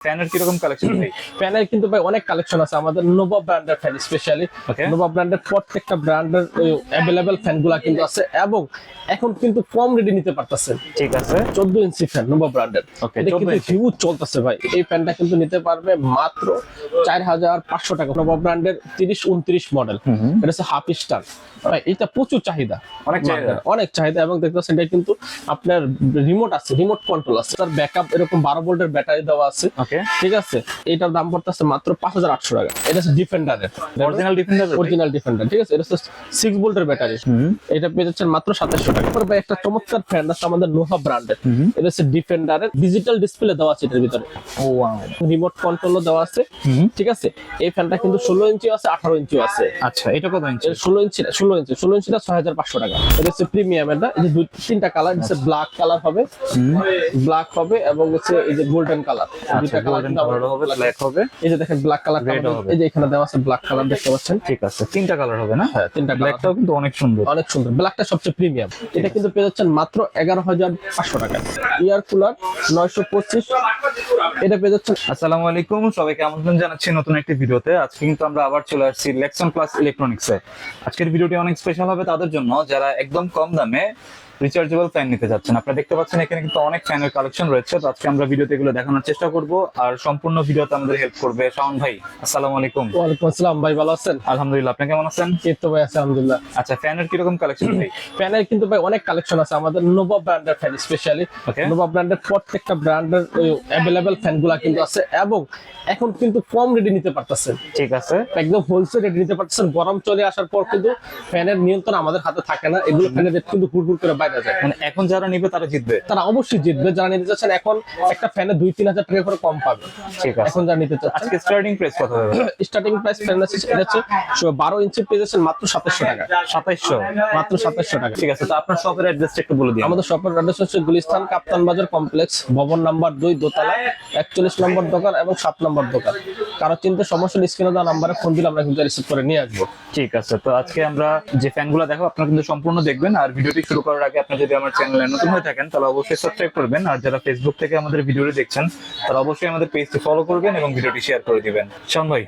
ফ্যানের কীরকম কালেকশন ভাই? ফ্যানের কিন্তু ভাই অনেক কালেকশন আছে আমাদের নোভা ব্র্যান্ডের ফ্যান স্পেশালি নোভা ব্র্যান্ডের প্রত্যেকটা ব্র্যান্ডের অ্যাভেলেবেল ফ্যানগুলা কিন্তু আছে এবং এখন কিন্তু কম রেডি নিতে পারতেছেন ঠিক আছে। চোদ্দ ইঞ্চি ফ্যান নোভা ব্র্যান্ডের এটা কিন্তু হিউজ চলতেছে ভাই। এই ফ্যানটা কিন্তু নিতে পারবে মাত্র চার হাজার পাঁচশো টাকা। নোভা ব্র্যান্ডের তিরিশ উনত্রিশ মডেল এটা হচ্ছে হাফ স্টার ভাই এটা প্রচুর চাহিদা। অনেক চাহিদা। অনেক চাহিদা এবং দেখতে পাচ্ছেন এটা কিন্তু আপনার রিমোট আছে রিমোট কন্ট্রোল আছে। তার ব্যাকআপ এরকম বারো ভোল্টের ব্যাটারি দেওয়া আছে। ওকে? ঠিক আছে? এটার দাম পড়তেছে মাত্র পাঁচ হাজার আটশো টাকা। এটা হচ্ছে ডিফেন্ডারের অরিজিনাল ডিফেন্ডার অরিজিনাল ডিফেন্ডার ঠিক আছে? এটা হচ্ছে সিক্স ভোল্টের ব্যাটারি এটা পেয়ে যাচ্ছেন মাত্র সাতাশশো টাকা। তারপর ভাই একটা চমৎকার ফ্যান আছে আমাদের নোহা ব্র্যান্ডের এটা হচ্ছে ডিফেন্ডারের ডিজিটাল ডিসপ্লে দেওয়া আছে এটার ভিতরে। ও রিমোট কন্ট্রোলও দেওয়া আছে। ঠিক আছে? এই ফ্যানটা কিন্তু ষোলো ইঞ্চি আছে আঠারো ইঞ্চি আছে। আচ্ছা এটা কত ইঞ্চি? ষোলো ইঞ্চি ষোলো ইঞ্চি ষোলো ইঞ্চিটা ছয় হাজার পাঁচশো টাকা। এটা হচ্ছে প্রিমিয়াম এটা। এই যে দুই তিনটা কালার হচ্ছে ব্ল্যাক কালার হবে। ব্ল্যাক হবে এবং হচ্ছে এই যে গোল্ডেন কালার দুইটা কালার গোল্ডেন কালার হবে ব্ল্যাক হবে। এই যে দেখেন ব্ল্যাক কালার এই যে এখানে দেওয়া আছে ব্ল্যাক কালার দেখতে পাচ্ছেন? ঠিক আছে তিনটা কালার হবে না? হ্যাঁ তিনটা ব্ল্যাকটাও কিন্তু অনেক সুন্দর। অনেক সুন্দর। ব্ল্যাকটা সবচেয়ে প্রিমিয়াম এটা কিন্তু পেয়ে যাচ্ছেন মাত্র এগারো হাজার পাঁচশো টাকা। ইয়ার কুলার নয়শো পঁচিশ। এটা পেয়ে যাচ্ছেন আসসালামু আলাইকুম সবাইকে আমন্ত্রণ জানাচ্ছি নতুন একটি ভিডিওতে। আজকে কিন্তু আমরা আবার চলে আসছি লেকশন প্লাস ইলেকট্রনিক্সে আজকের ভিডিওটি অনেক স্পেশাল হবে তাদের জন্য যারা একদম কম দামে রিচার্জেবল ফ্যান নিতে যাচ্ছেন। আপনারা দেখতে পাচ্ছেন এখানে কিন্তু অনেক ফ্যানের কালেকশন রয়েছে। তো আজকে আমরা ভিডিওতে এগুলো দেখানোর চেষ্টা করব। আর সম্পূর্ণ ভিডিওতে আমাদের হেল্প করবে শাওন ভাই। আসসালামু আলাইকুম। ওয়ালাইকুম আসসালাম। ভাই ভালো আছেন? আলহামদুলিল্লাহ আপনি কেমন আছেন? এই তো ভাই আলহামদুলিল্লাহ। আচ্ছা ফ্যানের কীরকম কালেকশন ভাই? ফ্যানের কিন্তু ভাই অনেক কালেকশন আছে। আমাদের নোভা ব্র্যান্ডের ফ্যান স্পেশালি. নোভা ব্র্যান্ডের প্রত্যেকটা ব্র্যান্ডের অ্যাভেলেবেল ফ্যানগুলা কিন্তু আছে এবং এখন কিন্তু কম রেডি নিতে পারতেছেন। ঠিক আছে। একদম হোলসেল রেট নিতে পারতেছেন। গরম চলে আসার পর কিন্তু ফ্যানের নিয়ন্ত্রণ আমাদের হাতে থাকে না। এগুলো ফ্যানের রেট কিন্তু হুড় করে বাইরে মানে এখন যারা নিবে তারা জিতবে। তারা অবশ্যই জিতবে। যারা নিতে চাচ্ছেন এখন একটা ফ্যানে দুই তিন হাজার টাকা করে কম পাবে। ঠিক আছে। এখন যারা নিতে চাচ্ছেন আজকে স্টার্টিং প্রাইস কত হবে? স্টার্টিং প্রাইস ফ্যান আছে এটা হচ্ছে বারো ইঞ্চি পেয়ে যাচ্ছেন মাত্র সাতাশশো টাকা। সাতাইশশো মাত্র সাতাশশো টাকা। ঠিক আছে তো আপনার শপের অ্যাড্রেসটা একটু বলে দিন। আমাদের শপের অ্যাড্রেস হচ্ছে গুলিস্তান কাপ্তান বাজার কমপ্লেক্স ভবন নাম্বার দুই দোতলা একচল্লিশ নম্বর দোকান এবং সাত নম্বর দোকান। কারও চিন্তা সমস্যা স্ক্রিনে দেওয়া নাম্বারে ফোন দিলে আমরা কিন্তু রিসিভ করে নিয়ে আসব। ঠিক আছে, তো আজকে আমরা যে ফ্যানগুলো দেখো, আপনারা কিন্তু সম্পূর্ণ দেখবেন। আর ভিডিওটি শুরু করার আগে আপনি যদি আমার চ্যানেলে নতুন হয়ে থাকেন, তাহলে অবশ্যই সাবস্ক্রাইব করবেন। আর যারা ফেসবুক থেকে আমাদের ভিডিওটি দেখছেন, তারা অবশ্যই আমাদের পেজটি ফলো করবেন এবং ভিডিওটি শেয়ার করে দিবেন। ভাই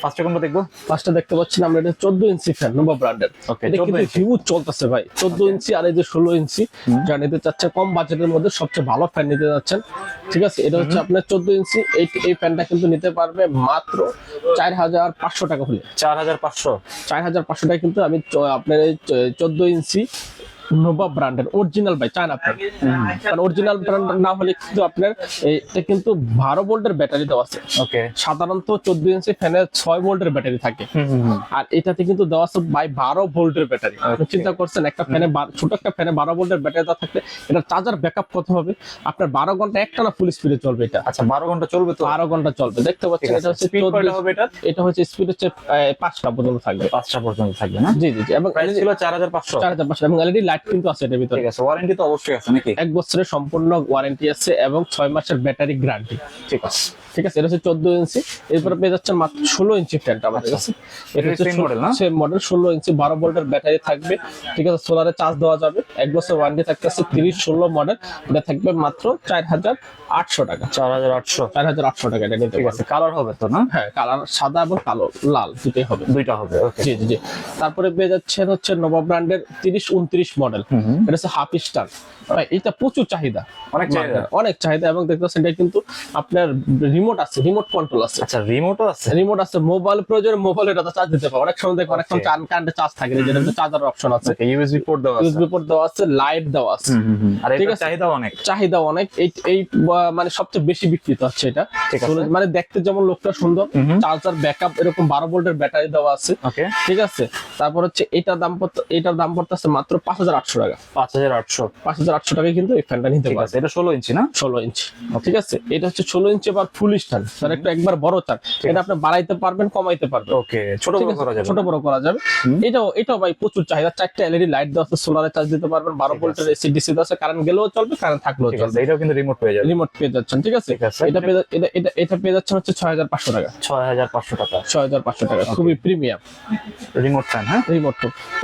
ফার্স্টে কোনটা দেখব? ফার্স্টে দেখতে পাচ্ছেন আমরা এটা চোদ্দ ইঞ্চি ফ্যান নোভা ব্র্যান্ডের এটা কিন্তু হিউজ চলতেছে ভাই চোদ্দ ইঞ্চি আর এই যে ষোলো ইঞ্চি যা নিতে চাচ্ছে কম বাজেটের মধ্যে সবচেয়ে ভালো ফ্যান নিতে যাচ্ছেন। ঠিক আছে এটা হচ্ছে আপনার চোদ্দ ইঞ্চি এই এই ফ্যানটা কিন্তু নিতে পারবে মাত্র চার হাজার পাঁচশো টাকা হলে চার হাজার পাঁচশো। চার হাজার পাঁচশো টাকা কিন্তু আমি আপনার এই চোদ্দ ইঞ্চি নোভা ব্র্যান্ডের অরিজিনাল ভাই চায়না ফ্যান কারণ অরিজিনাল ব্র্যান্ড না হলে কিন্তু আপনার এটা কিন্তু বারো ভোল্টের ব্যাটারি দেওয়া আছে। ওকে সাধারণত চোদ্দ ইঞ্চি ফ্যানের ছয় ভোল্টের ব্যাটারি থাকে। আর এটাতে কিন্তু দেওয়া আছে বাই বারো ভোল্টের ব্যাটারি আপনি চিন্তা করছেন একটা ফ্যানে ছোট একটা ফ্যানে বারো ভোল্টের ব্যাটারি দেওয়া থাকলে এটা চার্জার ব্যাকআপ কত হবে। আপনার বারো ঘণ্টা একটা না ফুল স্পিডে চলবে এটা। আচ্ছা বারো ঘণ্টা চলবে তো? বারো ঘণ্টা চলবে। দেখতে পাচ্ছেন এটা হচ্ছে Speed 14 কয়টা হবে এটা? এটা হচ্ছে স্পিড হচ্ছে পাঁচটা পর্যন্ত থাকবে। পাঁচটা পর্যন্ত থাকবে না? জি জি এবং চার হাজার পাঁচশো। চার হাজার পাঁচশো। এবং এলইডি লাইট কিন্তু আছে এটার ভিতরে। ঠিক আছে ওয়ারেন্টি তো অবশ্যই আছে নাকি? এক বছরের সম্পূর্ণ ওয়ারেন্টি আছে এবং ছয় মাসের ব্যাটারি গ্যারান্টি ঠিক আছে। ঠিক আছে? এটা হচ্ছে চোদ্দ ইঞ্চি। এরপরে পেয়ে যাচ্ছে মাত্র ষোলো ইঞ্চি ফ্যানটা আমাদের কাছে। এটা হচ্ছে সেম মডেল ষোলো ইঞ্চি বারো ভোল্টের ব্যাটারি থাকবে। ঠিক আছে? সোলারে চার্জ দেওয়া যাবে। এক বছর ওয়ারেন্টি থাকতেছে তিরিশ ষোলো মডেল এটা থাকবে মাত্র চার হাজার আটশো টাকা। চার হাজার আটশো। চার হাজার আটশো টাকা এটা নিতে আছে কালার হবে তো না? হ্যাঁ কালার সাদা এবং কালো লাল দুটোই হবে। দুইটা হবে জি জি জি। তারপরে পেয়ে যাচ্ছেন হচ্ছে নবা ব্র্যান্ডের তিরিশ উনত্রিশ মডেল এটা হচ্ছে হাফ স্টার। এটা প্রচুর চাহিদা। অনেক চাহিদা। অনেক চাহিদা এবং দেখতে পাচ্ছেন এটা কিন্তু আপনার রিমোট আছে রিমোট কন্ট্রোল আছে। আচ্ছা রিমোটও আছে? রিমোট আছে মোবাইল প্রয়োজনে মোবাইল এটা চার্জ দিতে পারে অনেক সময় দেখো অনেক সময়. কারেন্টে চার্জ থাকে না, যেটা চার্জার অপশন আছে। ইউএসবি পোর্ট দেওয়া আছে। ইউএসবি পোর্ট দেওয়া আছে লাইট দেওয়া আছে। আর এটা চাহিদা অনেক। চাহিদা অনেক। এই এই মানে সবচেয়ে বেশি বিক্রিত হচ্ছে এটা। মানে দেখতে যেমন লোকটা সুন্দর চার্জার ব্যাকআপ এরকম বারো ভোল্টের ব্যাটারি দেওয়া আছে। ওকে ঠিক আছে? তারপর হচ্ছে এটার দাম পড়তে এটার দাম পড়তেছে মাত্র পাঁচ হাজার আটশো টাকা। পাঁচ হাজার আটশো টাকায় কিন্তু এই ফ্যানটা নিতে পারবে এটা ষোলো ইঞ্চি না? ষোলো ইঞ্চি। ঠিক আছে? এটা হচ্ছে ষোলো ইঞ্চি আবার ফুল স্ট্যান্ড তার একটু একবার বড় চান এটা আপনি বাড়াইতে পারবেন কমাইতে পারবেন। ওকে ছোট বড় করা যাবে ছোট বড় করা যাবে। এটাও এটাও ভাই প্রচুর চাহিদা। চারটা এলইডি লাইট দেওয়া আছে সোলারে চার্জ দিতে পারবেন বারো ভোল্টের এসি ডিসি আছে কারেন্ট গেলেও চলবে কারেন্ট থাকলেও চলবে। এটাও কিন্তু রিমোট পেয়ে যাবে রিমোট পেয়ে যাচ্ছেন ঠিক আছে? এটা এটা এটা এটা পেয়ে যাচ্ছেন হচ্ছে ছয় হাজার পাঁচশো টাকা। ছয় হাজার পাঁচশো টাকা। ছয় হাজার পাঁচশো টাকা খুবই প্রিমিয়াম রিমোট ফ্যান হ্যাঁ? রিমোট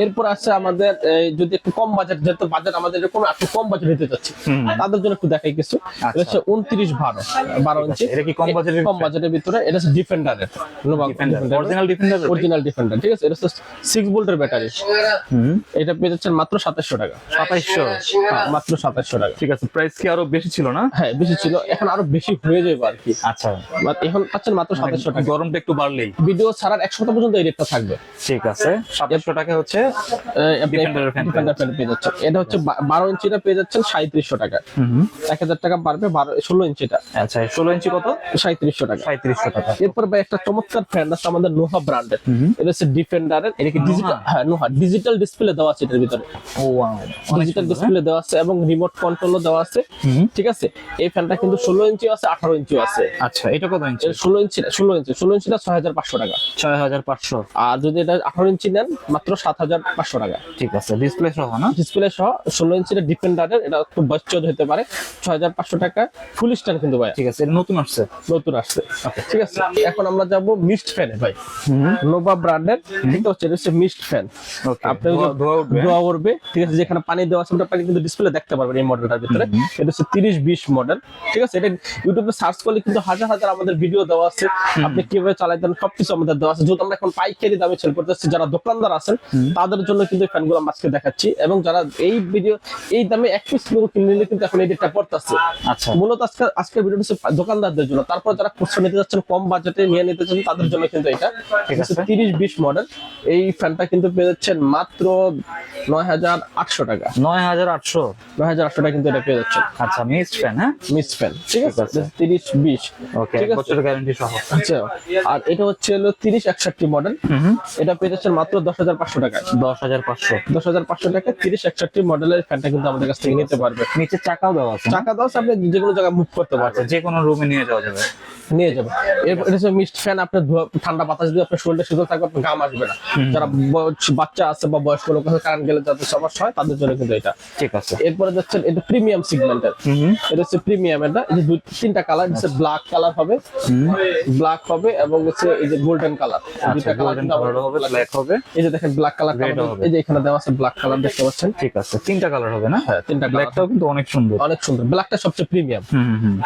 এরপর আছে আমাদের এই, যদি একটু কম বাজেট যেহেতু বাজেট আমাদের এরকম একটু কম কম বাজেট নিতে চাচ্ছি তাদের জন্য একটু দেখাই কিছু। এটা হচ্ছে উনত্রিশ বারো বারো ইঞ্চি। এটা কি কম বাজেটের কম বাজেটের ভিতরে এটা হচ্ছে ডিফেন্ডারের অরিজিনাল ডিফেন্ডার অরিজিনাল ডিফেন্ডার ঠিক আছে? এটা হচ্ছে সিক্স ভোল্টের ব্যাটারি এটা পেয়ে যাচ্ছেন মাত্র সাতাশশো টাকা। সাতাইশশো হ্যাঁ, মাত্র সাতাশশো টাকা। ঠিক আছে প্রাইস কি আরও বেশি ছিল না? হ্যাঁ বেশি ছিল। এখন আরও বেশি হয়ে যাবে আর কি। আচ্ছা। এখন পাচ্ছেন মাত্র সাতাশশো টাকা। গরমটা একটু বাড়লেই। ভিডিও ছাড়ার এক সপ্তাহ পর্যন্ত এই রেটটা থাকবে। ঠিক আছে সাতাইশশো টাকা হচ্ছে Defender পেয়ে ডিফেন্ডার ফ্যান পেয়ে যাচ্ছেন এটা হচ্ছে বারো ইঞ্চিটা পেয়ে যাচ্ছেন সাঁত্রিশশো টাকা। এক হাজার টাকা বাড়বে বারো ষোলো ইঞ্চিটা আচ্ছা ষোলো ইঞ্চি কত? সাঁত্রিশশো টাকা। সাঁত্রিশশো টাকা। এরপর ভাই একটা চমৎকার ফ্যান আছে আমাদের নোহা ব্র্যান্ডের এটা হচ্ছে ডিফেন্ডারের এটা কি ডিজিটাল হ্যাঁ নোহা। ডিজিটাল ডিসপ্লে দেওয়া আছে এটার ভিতরে। ডিজিটাল ডিসপ্লে দেওয়া আছে এবং রিমোট কন্ট্রোলও দেওয়া আছে। ঠিক আছে? এই ফ্যানটা কিন্তু ষোলো ইঞ্চি আছে আঠারো ইঞ্চি আছে। আচ্ছা এটা কত ইঞ্চি? ষোলো ইঞ্চি ষোলো ইঞ্চি ষোলো ইঞ্চিটা ছয় হাজার পাঁচশো টাকা। ছয় হাজার পাঁচশো। আর যদি এটা আঠারো ইঞ্চি নেন মাত্র সাত হাজার পাঁচশো টাকা। ঠিক আছে ডিসপ্লে সহ না? ডিসপ্লে সহ ষোলো ইঞ্চির এটা খুব বয়সচোদ হতে পারে। ছয় হাজার পাঁচশো টাকা ফুল স্ট্যান্ড কিন্তু ভাই ঠিক আছে নতুন আসছে। নতুন আসছে। ঠিক আছে এখন আমরা যাব ফ্যানে ভাই। নোভা ব্র্যান্ডের হচ্ছে ফ্যান। আপনি ধোয়া উঠবে। ঠিক আছে যেখানে পানি দেওয়া আছে পানি কিন্তু ডিসপ্লে দেখতে পারবেন এই মডেলটার ভিতরে। এটা হচ্ছে তিরিশ বিশ মডেল ঠিক আছে এটা ইউটিউবে সার্চ করলে কিন্তু হাজার হাজার আমাদের ভিডিও দেওয়া আছে। আপনি কীভাবে চালাইতেন সবকিছু আমাদের দেওয়া আছে। যেহেতু আমরা এখন পাইকারি দামে সেল করতেছি যারা দোকানদার আছেন তাদের জন্য কিন্তু ফ্যানগুলো আজকে দেখাচ্ছি। এবং যারা এই ভিডিও এই দামে এক পিস কিনে নিলে কিন্তু এখন এই রেটটা পড়তেছে। আচ্ছা। মূলত আজকে আজকের ভিডিওটা হচ্ছে দোকানদারদের জন্য। তারপর যারা খুচরা নিতে যাচ্ছেন কম বাজেটে নিয়ে নিতে চাচ্ছেন তাদের জন্য কিন্তু এটা। ঠিক আছে। তিরিশ বিশ মডেল এই ফ্যানটা কিন্তু পেয়ে যাচ্ছেন মাত্র নয় হাজার আটশো টাকা। নয় হাজার আটশো? নয় হাজার আটশো টাকা কিন্তু এটা পেয়ে যাচ্ছেন। আচ্ছা মিক্সড ফ্যান হ্যাঁ? মিস ফ্যান ঠিক আছে। তিরিশ বিশ। ওকে ঠিক আছে? গ্যারান্টি সহ। আচ্ছা আর এটা হচ্ছে হলো তিরিশ একষট্টি মডেল এটা পেয়ে যাচ্ছেন মাত্র দশ হাজার পাঁচশো টাকা দশ হাজার পাঁচশো। দশ হাজার পাঁচশো টাকা তিরিশ একষট্টি মডেলের ফ্যানটা কিন্তু আমাদের কাছ থেকে নিতে পারবে। নিচে চাকাও দেওয়া আছে না? টাকা দাও আপনি যে কোনো জায়গায় মুভ করতে আচ্ছা পারবেন। যে কোনো রুমে নিয়ে যাওয়া যাবে। নিয়ে যাবে। এরপর এটা হচ্ছে মিস্ট ফ্যান আপনার ধোয়া- ঠান্ডা বাতাস দিয়ে আপনার শরীরটা শীতল থাকবে আপনার ঘাম আসবে না। যারা বাচ্চা আছে বা বয়স্ক লোক আছে কারেন্ট গেলে যাদের সমস্যা হয় তাদের জন্য কিন্তু এটা। ঠিক আছে। এরপরে যাচ্ছেন এটা প্রিমিয়াম সিগমেন্টের এটা হচ্ছে প্রিমিয়াম এটা এই দুই তিনটা কালার হচ্ছে ব্ল্যাক কালার হবে ব্ল্যাক হবে এবং হচ্ছে এই যে গোল্ডেন কালার আচ্ছা দুইটা কালার গোল্ডেন কালার হবে ব্ল্যাক হবে। এই যে দেখেন ব্ল্যাক কালার। এই যে এখানে দেওয়া আছে ব্ল্যাক কালার দেখতে পাচ্ছেন। ঠিক আছে তিনটা কালার হবে না? হ্যাঁ তিনটা ব্ল্যাকটাও কিন্তু অনেক সুন্দর। অনেক সুন্দর। ব্ল্যাকটা সবচেয়ে প্রিমিয়াম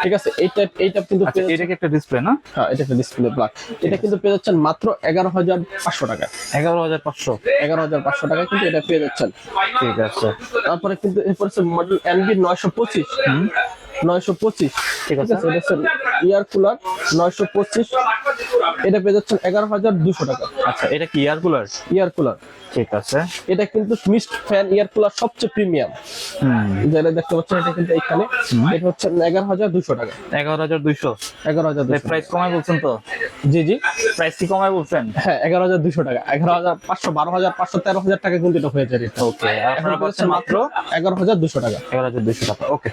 ঠিক আছে? এইটা এইটা কিন্তু আচ্ছা এটা কি একটা ডিসপ্লে না? হ্যাঁ এটা একটা ডিসপ্লে ব্ল্যাক এটা কিন্তু পেয়ে যাচ্ছেন মাত্র এগারো হাজার পাঁচশো টাকা। এগারো হাজার পাঁচশো। এগারো হাজার পাঁচশো টাকা কিন্তু এটা পেয়ে যাচ্ছেন। ঠিক আছে। তারপরে কিন্তু এরপর মডেল এনবি নয়শো পঁচিশ। নয়শো পঁচিশ। ঠিক আছে। ইয়ার কুলার নয়শো পঁচিশ। এটা পেয়ে যাচ্ছেন এগারো হাজার দুশো টাকা। আচ্ছা এটা কি এয়ার কুলার ইয়ার কুলার ঠিক আছে। এটা কিন্তু মিস্ট ফ্যান ইয়ার কুলার সবচেয়ে প্রিমিয়াম যেটা দেখতে পাচ্ছেন এটা কিন্তু এখানে এটা হচ্ছে এগারো হাজার দুশো টাকা। এগারো হাজার দুইশো এগারো হাজার দুশো প্রাইস কমায় বলছেন তো? জি জি। প্রাইস কি কমায় বলছেন? হ্যাঁ এগারো হাজার দুশো টাকা। এগারো হাজার পাঁচশো বারো হাজার পাঁচশো তেরো হাজার টাকা কিন্তু এটা হয়ে যায় এটা ওকে আপনারা পাচ্ছেন মাত্র এগারো হাজার দুশো টাকা। এগারো হাজার দুইশো টাকা ওকে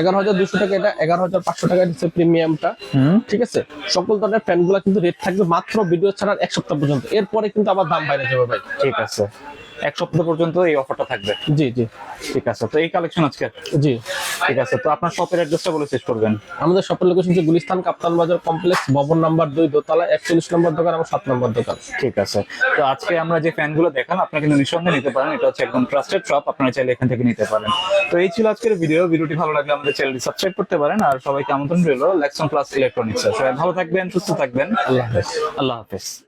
এগারো হাজার দুশো টাকা এটা এগারো হাজার পাঁচশো টাকা হচ্ছে প্রিমিয়ামটা হুম। ঠিক আছে? সকল ধরনের ফ্যানগুলা কিন্তু রেট থাকবে মাত্র ভিডিও ছাড়ার এক সপ্তাহ পর্যন্ত। এরপরে কিন্তু আবার দাম বাইরে যাবে ভাই। ঠিক আছে। এক সপ্তাহ পর্যন্ত এই অফারটা থাকবে। জি জি। ঠিক আছে তো এই কালেকশন আজকে? জি। ঠিক আছে তো আপনার শপের অ্যাড্রেসটা বলে শেষ করবেন। আমাদের শপের লোকেশন হচ্ছে গুলিস্তান কাপ্তান বাজার কমপ্লেক্স ভবন নাম্বার দুই দোতলা একচল্লিশ নম্বর দোকান এবং সাত নম্বর দোকান। ঠিক আছে তো আজকে আমরা যে ফ্যানগুলো দেখালাম আপনারা কিন্তু নিঃসন্দেহে নিতে পারেন এটা হচ্ছে একদম ট্রাস্টেড শপ আপনারা চাইলে এখান থেকে নিতে পারেন। তো এই ছিল আজকের ভিডিও ভিডিওটি ভালো লাগলে আমাদের চ্যানেলটি সাবস্ক্রাইব করতে পারেন আর সবাইকে আমন্ত্রণ রইল লেক্সন প্লাস ইলেকট্রনিক্স সবাই ভালো থাকবেন সুস্থ থাকবেন। আল্লাহ হাফেজ। আল্লাহ হাফেজ।